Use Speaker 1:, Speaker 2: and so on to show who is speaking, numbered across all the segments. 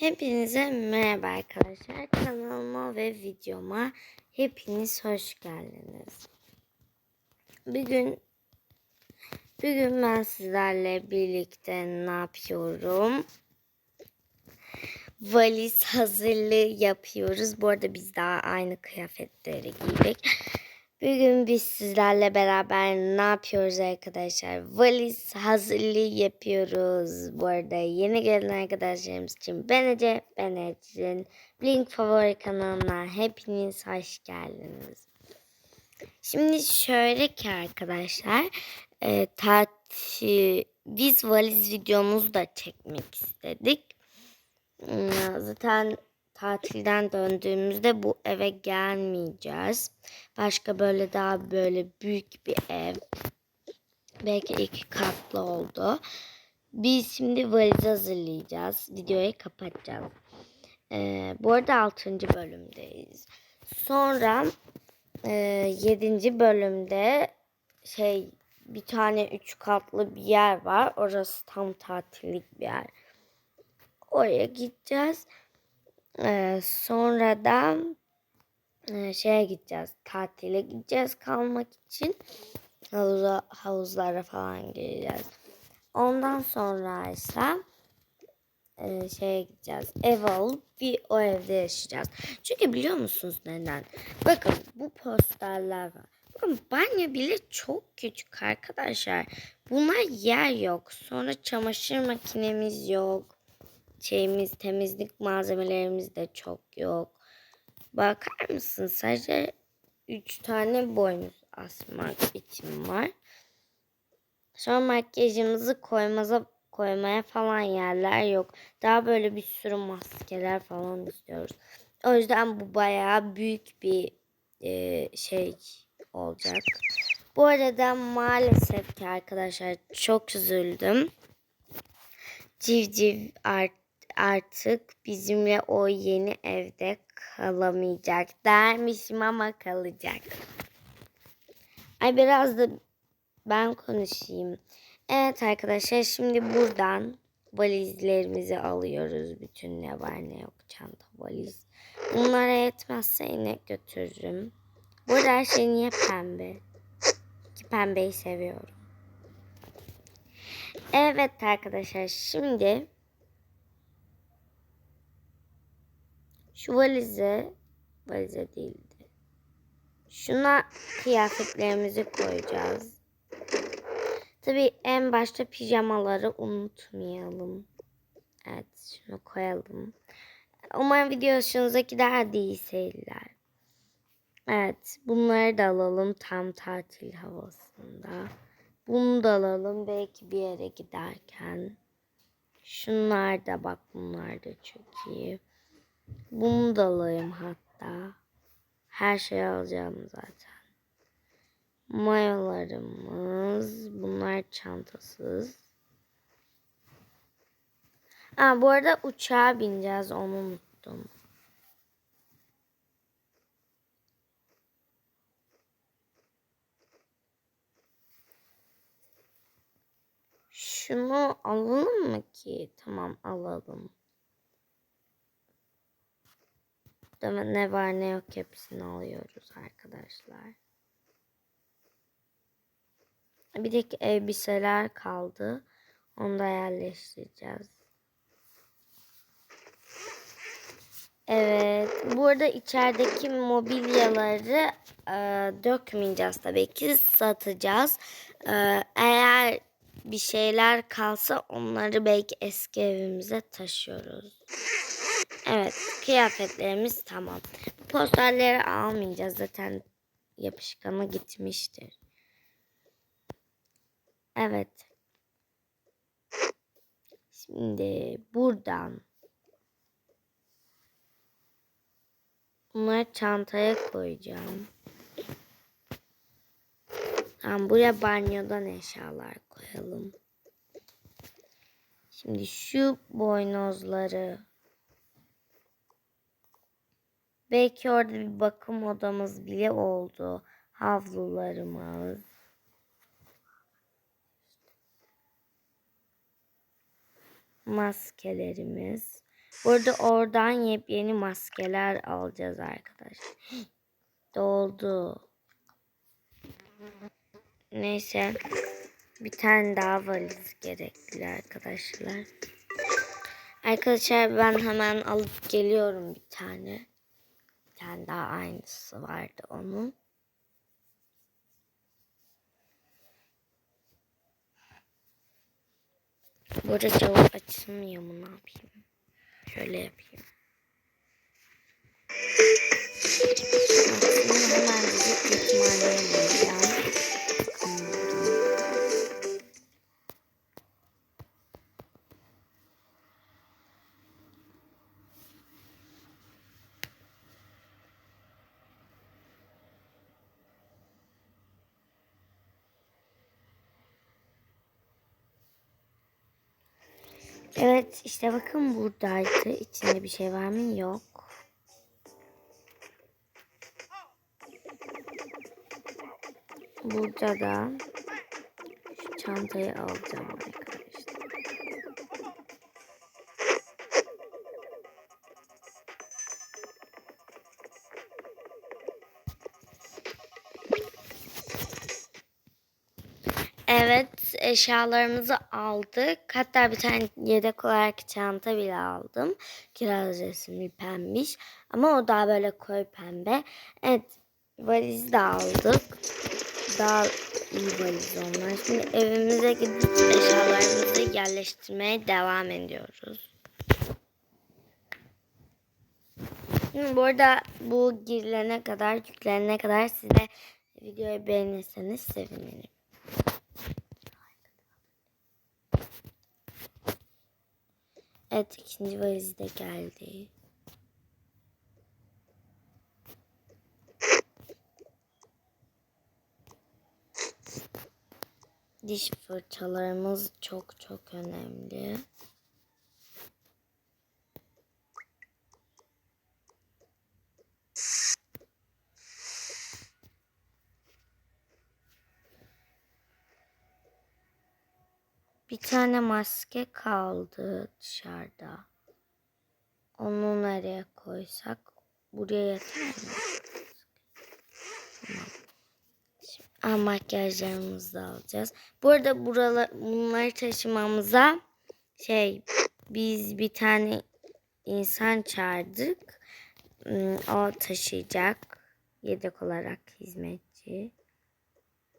Speaker 1: Hepinize merhaba arkadaşlar. Kanalıma ve videoma hepiniz hoş geldiniz. Bugün bugün ben sizlerle birlikte ne yapıyorum? Valiz hazırlığı yapıyoruz. Bu arada biz daha aynı kıyafetleri giydik. Bugün biz sizlerle beraber ne yapıyoruz arkadaşlar? Valiz hazırlığı yapıyoruz. Bu arada yeni gelen arkadaşlarımız için ben Ece, ben Ece'nin Blink favori kanalına hepiniz hoş geldiniz. Şimdi şöyle ki arkadaşlar, e, tatil, biz valiz videomuzu da çekmek istedik. Hmm, Zaten tatilden döndüğümüzde bu eve gelmeyeceğiz. Başka böyle daha böyle büyük bir ev. Belki iki katlı oldu. Biz şimdi valiz hazırlayacağız. Videoyu kapatacağız. Ee, bu arada 6. bölümdeyiz. Sonra e, 7. bölümde şey bir tane üç katlı bir yer var. Orası tam tatillik bir yer. Oraya gideceğiz. Ee, sonra da e, şeye gideceğiz. Tatile gideceğiz kalmak için. Havuza, havuzlara falan gireceğiz. Ondan sonra ise e, şeye gideceğiz. Ev alıp bir o evde yaşayacağız. Çünkü biliyor musunuz neden? Bakın bu posterler var. Bakın banyo bile çok küçük arkadaşlar. Buna yer yok. Sonra çamaşır makinemiz yok şeyimiz, temizlik malzemelerimiz de çok yok. Bakar mısın? Sadece 3 tane boynuz asmak için var. Sonra makyajımızı koymaza koymaya falan yerler yok. Daha böyle bir sürü maskeler falan istiyoruz. O yüzden bu bayağı büyük bir e, şey olacak. Bu arada maalesef ki arkadaşlar çok üzüldüm. Civciv art artık bizimle o yeni evde kalamayacak dermişim ama kalacak. Ay biraz da ben konuşayım. Evet arkadaşlar şimdi buradan valizlerimizi alıyoruz. Bütün ne var ne yok çanta valiz. Bunlara yetmezse yine götürürüm. Bu arada her şey niye pembe? Ki pembeyi seviyorum. Evet arkadaşlar şimdi Şu valize, valize değildi. Şuna kıyafetlerimizi koyacağız. Tabii en başta pijamaları unutmayalım. Evet şunu koyalım. Umarım video hoşunuza gider seyirler. Evet bunları da alalım tam tatil havasında. Bunu da alalım belki bir yere giderken. Şunlar da bak bunlar da çok iyi. Bunu da alayım hatta. Her şeyi alacağım zaten. Mayolarımız. Bunlar çantasız. Ha, bu arada uçağa bineceğiz. Onu unuttum. Şunu alalım mı ki? Tamam alalım. Değil Ne var ne yok hepsini alıyoruz arkadaşlar. Bir de elbiseler kaldı. Onu da yerleştireceğiz. Evet. Burada içerideki mobilyaları e, dökmeyeceğiz tabii ki. Satacağız. E, eğer bir şeyler kalsa onları belki eski evimize taşıyoruz. Evet kıyafetlerimiz tamam. Bu posterleri almayacağız zaten yapışkanı gitmiştir. Evet. Şimdi buradan bunları çantaya koyacağım. Tamam buraya banyodan eşyalar koyalım. Şimdi şu boynozları Belki orada bir bakım odamız bile oldu. Havlularımız. Maskelerimiz. Burada oradan yepyeni maskeler alacağız arkadaşlar. Doldu. Neyse. Bir tane daha valiz gerekli arkadaşlar. Arkadaşlar ben hemen alıp geliyorum bir tane. Bir tane daha aynısı vardı onun. Burada çabuk açılmıyor mu ne yapayım? Şöyle yapayım. Aslında hemen gidip yetimhaneye bulacağım. Evet işte bakın buradaydı. İçinde bir şey var mı? Yok. Burada da şu çantayı alacağım arkadaşlar. Eşyalarımızı aldık. Hatta bir tane yedek olarak çanta bile aldım. Kiraz resimli pembiş. Ama o daha böyle koyu pembe. Evet valiz de aldık. Daha iyi valiz onlar. Şimdi evimize gidip eşyalarımızı yerleştirmeye devam ediyoruz. Şimdi bu arada bu girilene kadar, yüklenene kadar size videoyu beğenirseniz sevinirim. Evet ikinci valiz de geldi. Diş fırçalarımız çok çok önemli. Tane maske kaldı dışarıda. Onu nereye koysak? Buraya yeter mi? Tamam. Şimdi, Aa, makyajlarımızı da alacağız. Bu arada buralar, bunları taşımamıza şey biz bir tane insan çağırdık. Hmm, O taşıyacak. Yedek olarak hizmetçi.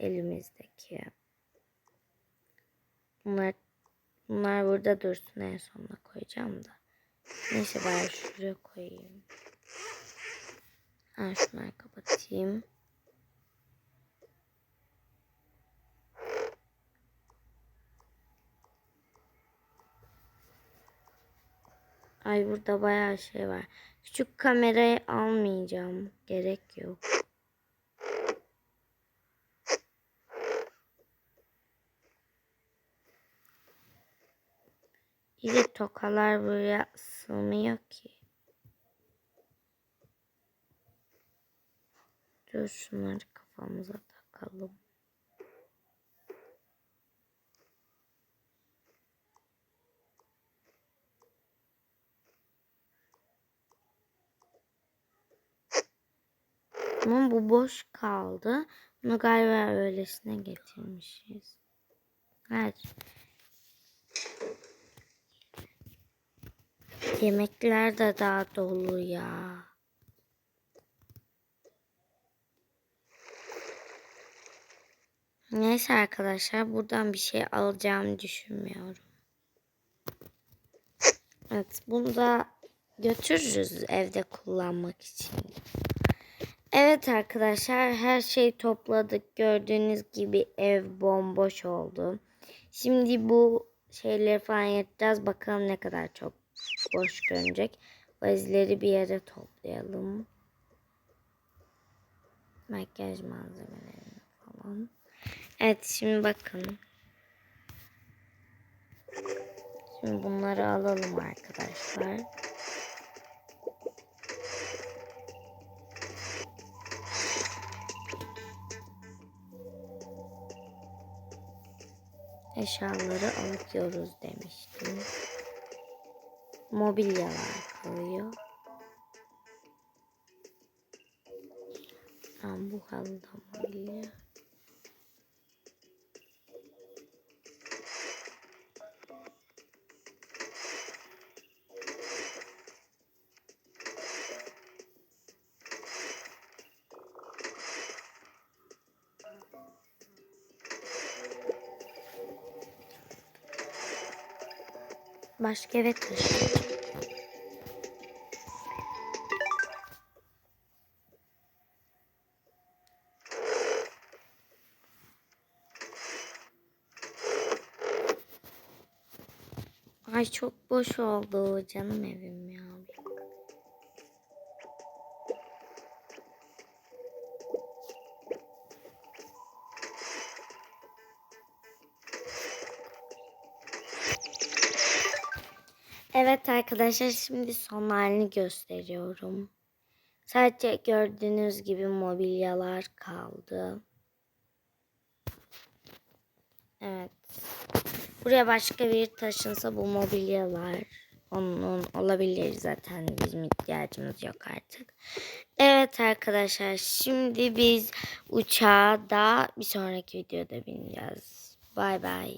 Speaker 1: Elimizdeki. Bunlar bunlar burada dursun en sonuna koyacağım da. Neyse ben şuraya koyayım. Ha şunları kapatayım. Ay burada bayağı şey var. Küçük kamerayı almayacağım. Gerek yok. İyi de tokalar buraya sığmıyor ki. Dur şunları kafamıza takalım. Ama bu boş kaldı. Bunu galiba öylesine getirmişiz. Evet. Yemekler de daha dolu ya. Neyse arkadaşlar buradan bir şey alacağımı düşünmüyorum. Evet bunu da götürürüz evde kullanmak için. Evet arkadaşlar her şeyi topladık. Gördüğünüz gibi ev bomboş oldu. Şimdi bu şeyleri falan yapacağız. Bakalım ne kadar çok boş görünecek. Valizleri bir yere toplayalım. Makyaj malzemelerini falan. Evet şimdi bakın. Şimdi bunları alalım arkadaşlar. Eşyaları alıyoruz demiştim. Mobilyalar kalıyor. Tamam bu halı da mobilya. Başka eve taşıyacağım. Ay çok boş oldu canım evim ya. Evet arkadaşlar şimdi son halini gösteriyorum. Sadece gördüğünüz gibi mobilyalar kaldı. Evet. Buraya başka bir taşınsa bu mobilyalar onun olabilir zaten bizim ihtiyacımız yok artık. Evet arkadaşlar şimdi biz uçağa da bir sonraki videoda bineceğiz. Bay bay.